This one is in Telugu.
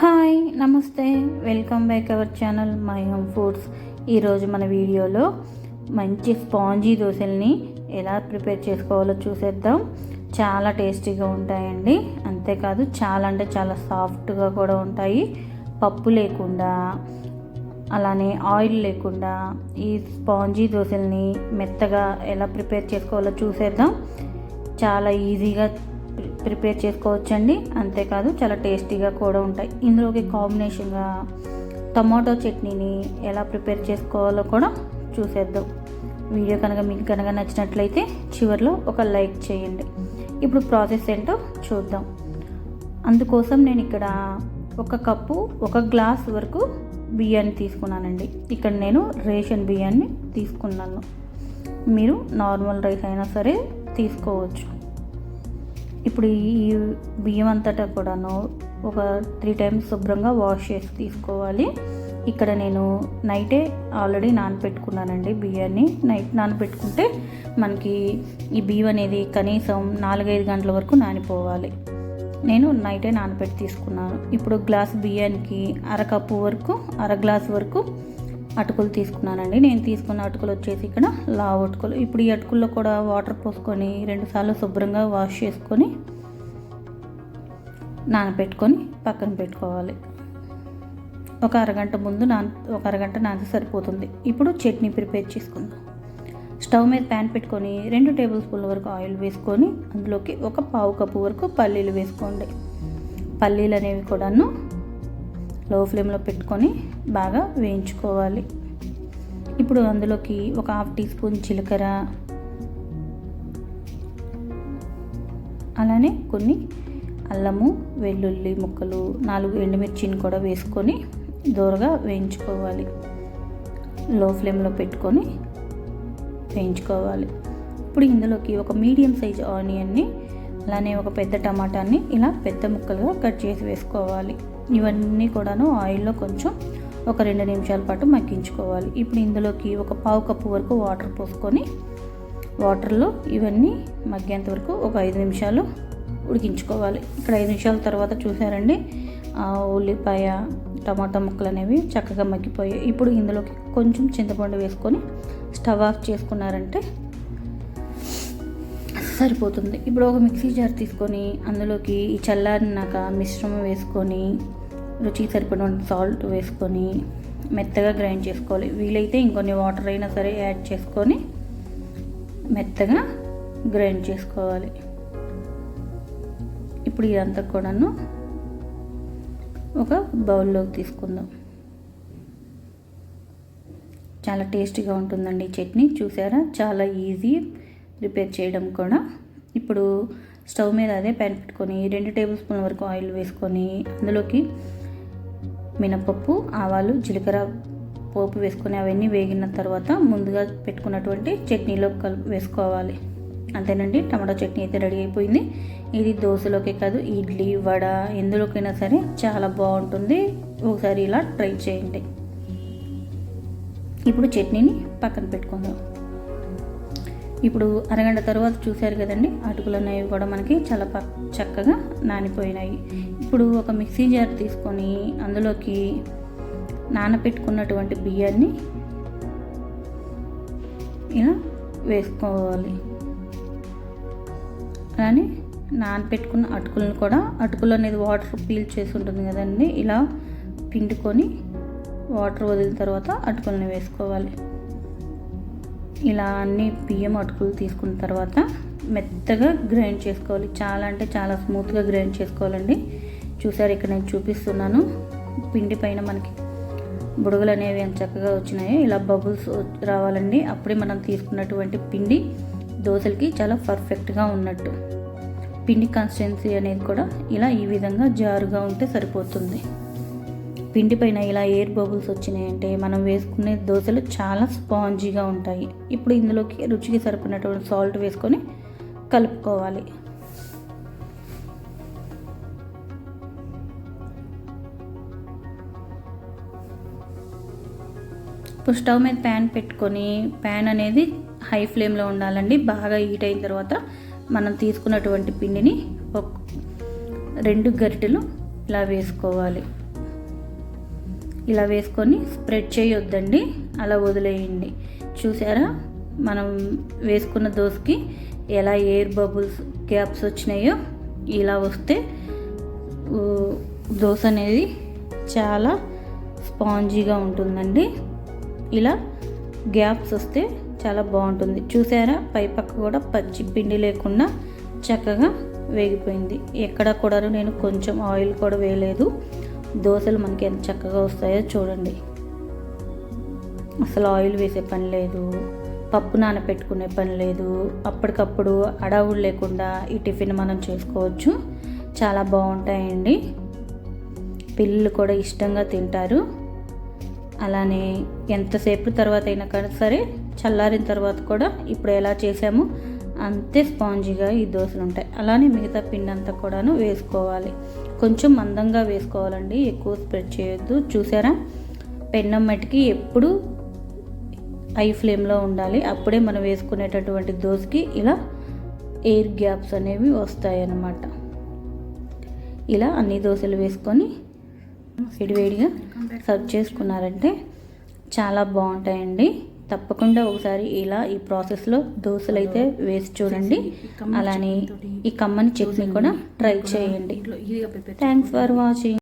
హాయ్ నమస్తే. Welcome back our channel my home foods. ఈరోజు మన వీడియోలో మంచి స్పాంజీ దోశల్ని ఎలా ప్రిపేర్ చేసుకోవాలో చూసేద్దాం. చాలా టేస్టీగా ఉంటాయండి. అంతేకాదు చాలా అంటే చాలా సాఫ్ట్గా కూడా ఉంటాయి. పప్పు లేకుండా అలానే ఆయిల్ లేకుండా ఈ స్పాంజీ దోశల్ని మెత్తగా ఎలా ప్రిపేర్ చేసుకోవాలో చూసేద్దాం. చాలా ఈజీగా ప్రిపేర్ చేసుకోవచ్చండి. అంతేకాదు చాలా టేస్టీగా కూడా ఉంటాయి. ఇందులోకి కాంబినేషన్గా టమాటో చట్నీని ఎలా ప్రిపేర్ చేసుకోవాలో కూడా చూసేద్దాం. వీడియో కనుక మీకు కనుక నచ్చినట్లయితే చివరిలో ఒక లైక్ చేయండి. ఇప్పుడు ప్రాసెస్ ఏంటో చూద్దాం. అందుకోసం నేను ఇక్కడ ఒక కప్పు ఒక గ్లాస్ వరకు బియ్యాన్ని తీసుకున్నానండి. ఇక్కడ నేను రేషన్ బియ్యాన్ని తీసుకున్నాను. మీరు నార్మల్ రైస్ అయినా సరే తీసుకోవచ్చు. ఇప్పుడు ఈ బియ్యం అంతటా కూడాను ఒక త్రీ టైమ్స్ శుభ్రంగా వాష్ చేసి తీసుకోవాలి. ఇక్కడ నేను నైటే ఆల్రెడీ నానబెట్టుకున్నానండి బియ్యాన్ని. నైట్ నానబెట్టుకుంటే మనకి ఈ బియ్యం అనేది కనీసం నాలుగైదు గంటల వరకు నానిపోవాలి. నేను నైటే నానబెట్టి తీసుకున్నాను. ఇప్పుడు గ్లాస్ బియ్యానికి అరకప్పు వరకు అర గ్లాస్ వరకు అటుకులు తీసుకున్నానండి. నేను తీసుకున్న అటుకులు వచ్చేసి ఇక్కడ లావు అటుకులు. ఇప్పుడు ఈ అటుకుల్లో కూడా వాటర్ పోసుకొని రెండుసార్లు శుభ్రంగా వాష్ చేసుకొని నానబెట్టుకొని పక్కన పెట్టుకోవాలి. ఒక అరగంట ముందు నాన ఒక అరగంట నానితే సరిపోతుంది. ఇప్పుడు చట్నీ ప్రిపేర్ చేసుకుందాం. స్టవ్ మీద ప్యాన్ పెట్టుకొని రెండు టేబుల్ స్పూన్ల వరకు ఆయిల్ వేసుకొని అందులోకి ఒక పావు కప్పు వరకు పల్లీలు వేసుకోండి. పల్లీలు అనేవి కూడాను లో ఫ్లేమ్లో పెట్టుకొని బాగా వేయించుకోవాలి. ఇప్పుడు అందులోకి ఒక హాఫ్ టీ స్పూన్ జీలకర్ర అలానే కొన్ని అల్లము వెల్లుల్లి ముక్కలు నాలుగు ఎండుమిర్చిని కూడా వేసుకొని దూరగా వేయించుకోవాలి. లో ఫ్లేమ్లో పెట్టుకొని వేయించుకోవాలి. ఇప్పుడు ఇందులోకి ఒక మీడియం సైజ్ ఆనియన్ని అలానే ఒక పెద్ద టమాటాని ఇలా పెద్ద ముక్కలుగా కట్ చేసి వేసుకోవాలి. ఇవన్నీ కూడాను ఆయిల్లో కొంచెం ఒక రెండు నిమిషాల పాటు మగ్గించుకోవాలి. ఇప్పుడు ఇందులోకి ఒక పావు కప్పు వరకు వాటర్ పోసుకొని వాటర్లో ఇవన్నీ మగ్గేంత వరకు ఒక ఐదు నిమిషాలు ఉడికించుకోవాలి. ఇక్కడ ఐదు నిమిషాల తర్వాత చూసారండి ఆ ఉల్లిపాయ టమాటా ముక్కలు అనేవి చక్కగా మగ్గిపోయాయి. ఇప్పుడు ఇందులోకి కొంచెం చింతపండు వేసుకొని స్టవ్ ఆఫ్ చేసుకున్నారంటే సరిపోతుంది. ఇప్పుడు ఒక మిక్సీ జార్ తీసుకొని అందులోకి ఈ చల్లారినాక మిశ్రమం వేసుకొని రుచికి సరిపడిన సాల్ట్ వేసుకొని మెత్తగా గ్రైండ్ చేసుకోవాలి. వీలైతే ఇంకొన్ని వాటర్ అయినా సరే యాడ్ చేసుకొని మెత్తగా గ్రైండ్ చేసుకోవాలి. ఇప్పుడు ఇదంతా కూడాను ఒక బౌల్లోకి తీసుకుందాం. చాలా టేస్టీగా ఉంటుందండి చట్నీ. చూసారా? చాలా ఈజీ ప్రిపేర్ చేయడం కూడా. ఇప్పుడు స్టవ్ మీద అదే ప్యాన్ పెట్టుకొని రెండు టేబుల్ స్పూన్ వరకు ఆయిల్ వేసుకొని అందులోకి మినపప్పు ఆవాలు జీలకర్ర పోపు వేసుకొని అవన్నీ వేగిన తర్వాత ముందుగా పెట్టుకున్నటువంటి చట్నీలో కల్ వేసుకోవాలి. అంతేనండి టమాటో చట్నీ అయితే రెడీ అయిపోయింది. ఇది దోశలోకే కాదు ఇడ్లీ వడ ఎందులోకైనా సరే చాలా బాగుంటుంది. ఒకసారి ఇలా ట్రై చేయండి. ఇప్పుడు చట్నీని పక్కన పెట్టుకుందాం. ఇప్పుడు అరగంట తర్వాత చూశారు కదండి అటుకులు అనేవి కూడా మనకి చాలా ప చక్కగా నానిపోయినాయి. ఇప్పుడు ఒక మిక్సీ జార్ తీసుకొని అందులోకి నానబెట్టుకున్నటువంటి బియ్యాన్ని ఇలా వేసుకోవాలి. అలానే నానబెట్టుకున్న అటుకులను కూడా అటుకులు అనేది వాటర్ పీల్ చేసి ఉంటుంది కదండి ఇలా పిండుకొని వాటర్ వదిలిన తర్వాత అటుకులను వేసుకోవాలి. ఇలా అన్ని బియ్యం అటుకులు తీసుకున్న తర్వాత మెత్తగా గ్రైండ్ చేసుకోవాలి. చాలా అంటే చాలా స్మూత్గా గ్రైండ్ చేసుకోవాలండి. చూసారు ఇక్కడ నేను చూపిస్తున్నాను. పిండి పైన మనకి బుడగలు అనేవి ఎంత చక్కగా వచ్చినాయో ఇలా బబుల్స్ రావాలండి. అప్పుడే మనం తీసుకున్నటువంటి పిండి దోశలకి చాలా పర్ఫెక్ట్గా ఉన్నట్టు. పిండి కన్సిస్టెన్సీ అనేది కూడా ఇలా ఈ విధంగా జారుగా ఉంటే సరిపోతుంది. పిండి పైన ఇలా ఎయిర్ బబుల్స్ వచ్చినాయంటే మనం వేసుకునే దోశలు చాలా స్పాంజీగా ఉంటాయి. ఇప్పుడు ఇందులోకి రుచికి సరిపడినటువంటి సాల్ట్ వేసుకొని కలుపుకోవాలి. ఇప్పుడు స్టవ్ మీద ప్యాన్ పెట్టుకొని ప్యాన్ అనేది హై ఫ్లేమ్లో ఉండాలండి. బాగా హీట్ అయిన తర్వాత మనం తీసుకున్నటువంటి పిండిని ఒక రెండు గరిటెలు ఇలా వేసుకోవాలి. ఇలా వేసుకొని స్ప్రెడ్ చేయొద్దండి. అలా వదిలేయండి. చూసారా? మనం వేసుకున్న దోశకి ఎలా ఎయిర్ బబుల్స్ గ్యాప్స్ వచ్చినాయో ఇలా వస్తే దోశ అనేది చాలా స్పాంజీగా ఉంటుందండి. ఇలా గ్యాప్స్ వస్తే చాలా బాగుంటుంది. చూసారా? పై పక్క కూడా పచ్చి పిండి లేకుండా చక్కగా వేగిపోయింది. ఎక్కడ కూడా నేను కొంచెం ఆయిల్ కూడా వేయలేదు. దోశలు మనకి ఎంత చక్కగా వస్తాయో చూడండి. అసలు ఆయిల్ వేసే పని లేదు. పప్పు నానబెట్టుకునే పని లేదు. అప్పటికప్పుడు అడవులు లేకుండా ఈ టిఫిన్ మనం చేసుకోవచ్చు. చాలా బాగుంటాయండి. పిల్లలు కూడా ఇష్టంగా తింటారు. అలానే ఎంతసేపు తర్వాత అయినా కానీ సరే చల్లారిన తర్వాత కూడా ఇప్పుడు ఎలా చేసామో అంతే స్పాంజీగా ఈ దోశలు ఉంటాయి. అలానే మిగతా పిండి అంతా కూడాను వేసుకోవాలి. కొంచెం మందంగా వేసుకోవాలండి. ఎక్కువ స్ప్రెడ్ చేయొద్దు. చూసారా? పెన్నం మట్టికి ఎప్పుడు హై ఫ్లేమ్లో ఉండాలి. అప్పుడే మనం వేసుకునేటటువంటి దోశకి ఇలా ఎయిర్ గ్యాప్స్ అనేవి వస్తాయన్నమాట. ఇలా అన్ని దోశలు వేసుకొని వేడివేడిగా సర్వ్ చేసుకున్నారంటే చాలా బాగుంటాయండి. తప్పకుండా ఒకసారి ఇలా ఈ ప్రాసెస్లో దోశలు అయితే వేసి చూడండి. అలానే ఈ కమ్మని చట్నీ కూడా ట్రై చేయండి. Thanks for watching